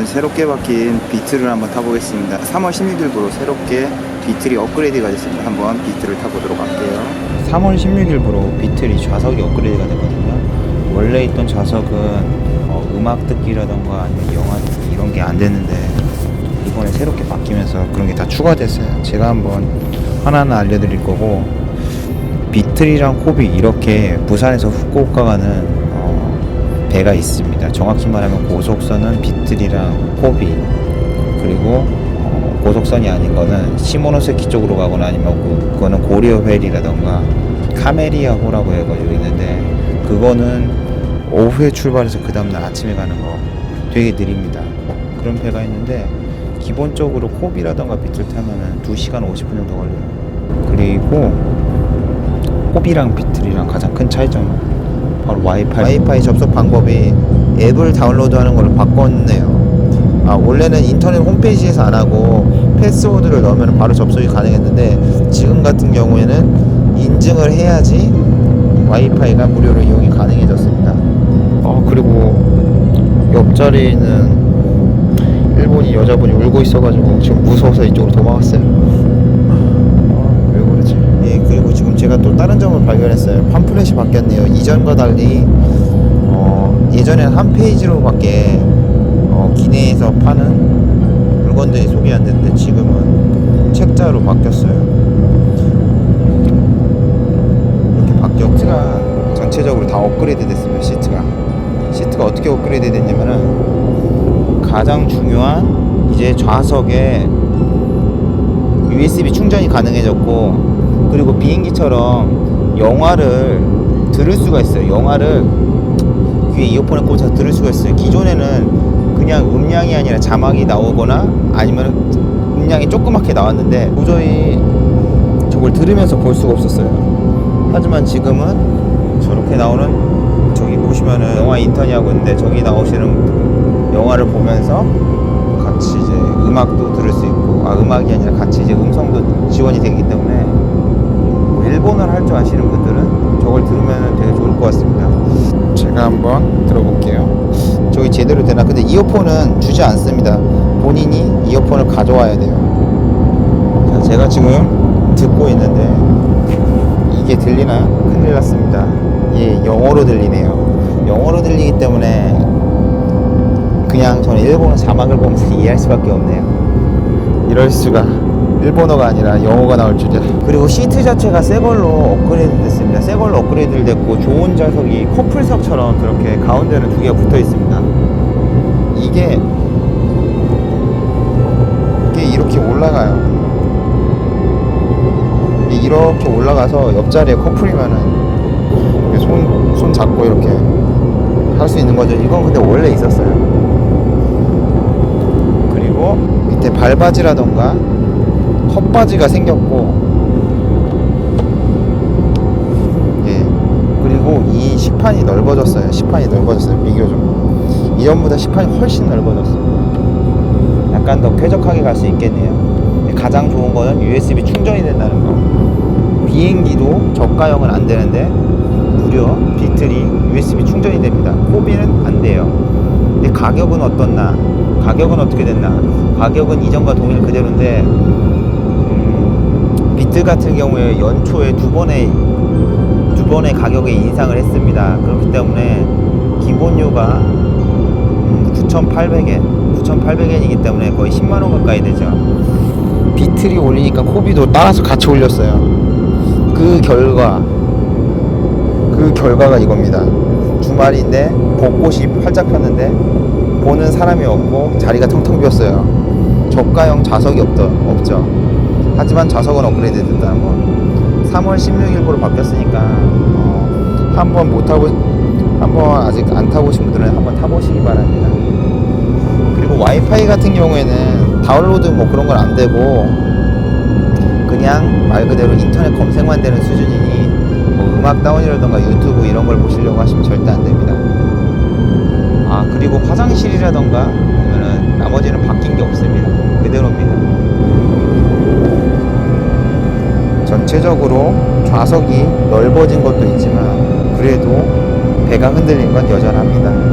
오늘은 새롭게 바뀐 비트를 한번 타보겠습니다. 3월 16일부로 새롭게 비틀이 업그레이드가 됐습니다. 한번 비트를 타보도록 할게요. 3월 16일부로 비틀이 좌석이 업그레이드가 되거든요. 원래 있던 좌석은 어, 음악 듣기라던가 아니면 영화 듣기 이런 게 안 됐는데 이번에 새롭게 바뀌면서 그런 게 다 추가됐어요. 제가 한번 하나하나 알려드릴 거고 비틀이랑 코비 이렇게 부산에서 후쿠오카 가는 어, 배가 있습니다. 정확히 말하면 고속선은 비틀이랑 코비 그리고 어, 고속선이 아닌 거는 시모노세키 쪽으로 가거나 아니면 그, 그거는 고리어회리라던가 카메리아호라고 해가지고 있는데 그거는 오후에 출발해서 그 다음날 아침에 가는 거 되게 느립니다. 그런 배가 있는데 기본적으로 코비라던가 비틀 타면은 2시간 50분 정도 걸려요. 그리고 코비랑 비틀이랑 가장 큰 차이점은 바로 와이파이. 와이파이 접속 방법이 앱을 다운로드하는 걸로 바꿨네요. 아 원래는 인터넷 홈페이지에서 안 하고 패스워드를 넣으면 바로 접속이 가능했는데 지금 같은 경우에는 인증을 해야지 와이파이가 무료로 이용이 가능해졌습니다. 어 그리고 옆자리는 일본이 여자분이 울고 있어가지고 지금 무서워서 이쪽으로 도망갔어요. 아, 왜 그러지? 예, 그리고 지금 제가 또 다른 점을 발견했어요. 팜플렛이 바뀌었네요. 이전과 달리 어, 예전에는 한 페이지로밖에 어, 기내에서 파는 물건들이 소개 안 됐는데 지금은 책자로 바뀌었어요. 이렇게 바뀌었고 시트가 전체적으로 다 업그레이드 됐습니다. 시트가 시트가 어떻게 업그레이드 됐냐면은 가장 중요한 이제 좌석에 USB 충전이 가능해졌고 그리고 비행기처럼 영화를 들을 수가 있어요. 영화를 귀에 이어폰에 꽂아서 들을 수가 있어요. 기존에는 그냥 음량이 아니라 자막이 나오거나 아니면 음량이 조그맣게 나왔는데 도저히 저걸 들으면서 볼 수가 없었어요. 하지만 지금은 저렇게 나오는 저기 보시면은 영화 인턴이 하고 있는데 저기 나오시는 영화를 보면서 같이 이제 음악도 들을 수 있고 아 음악이 아니라 같이 이제 음성도 지원이 되기 때문에 할줄 아시는 분들은 저걸 들으면 되게 좋을 것 같습니다. 제가 한번 들어볼게요. 저기 제대로 되나? 근데 이어폰은 주지 않습니다. 본인이 이어폰을 가져와야 돼요. 자, 제가 지금 듣고 있는데 이게 들리나요? 큰일 났습니다. 예, 영어로 들리네요. 영어로 들리기 때문에 그냥 저는 일본어 자막을 보면서 이해할 수밖에 없네요. 이럴 수가. 일본어가 아니라 영어가 나올 줄이야. 그리고 시트 자체가 새 걸로 업그레이드 됐습니다. 새 걸로 업그레이드 됐고 좋은 좌석이 커플석처럼 그렇게 가운데는 두 개가 붙어 있습니다. 이게 이게 이렇게 올라가요. 이렇게 올라가서 옆자리에 커플이면은 손, 손 잡고 이렇게 할 수 있는 거죠. 이건 근데 원래 있었어요. 그리고 밑에 발바지라던가 컵바지가 생겼고 예. 그리고 이 식판이 넓어졌어요. 식판이 넓어졌어요. 비교적 이전보다 식판이 훨씬 넓어졌어요. 약간 더 쾌적하게 갈 수 있겠네요. 가장 좋은 거는 USB 충전이 된다는 거. 비행기도 저가형은 안 되는데 무려 비틀이 USB 충전이 됩니다. 코비는 안 돼요. 근데 가격은 어떻나? 가격은 어떻게 됐나? 가격은 이전과 동일 그대로인데 음, 비트 같은 경우에 연초에 두 번의 두 번의 가격에 인상을 했습니다 그렇기 때문에 기본료가 음, 9,800엔 9,800엔이기 때문에 거의 10만 원 가까이 되죠 비틀이 올리니까 코비도 따라서 같이 올렸어요 그 결과 그 결과가 이겁니다 주말인데 벚꽃이 활짝 폈는데 보는 사람이 없고 자리가 텅텅 비었어요. 저가형 좌석이 없더, 없죠. 하지만 좌석은 업그레이드 됐다는 거. 3월 16일부로 바뀌었으니까 어, 한번 못 타보 한번 아직 안 타보신 분들은 한번 타보시기 바랍니다. 그리고 와이파이 같은 경우에는 다운로드 뭐 그런 건 안 되고 그냥 말 그대로 인터넷 검색만 되는 수준이니 뭐 음악 다운이라던가 유튜브 이런 걸 보시려고 하시면 절대 안 됩니다. 아 그리고 화장실이라던가 아니면은 나머지는 바뀐 게 없습니다 그대로입니다 전체적으로 좌석이 넓어진 것도 있지만 그래도 배가 흔들린 건 여전합니다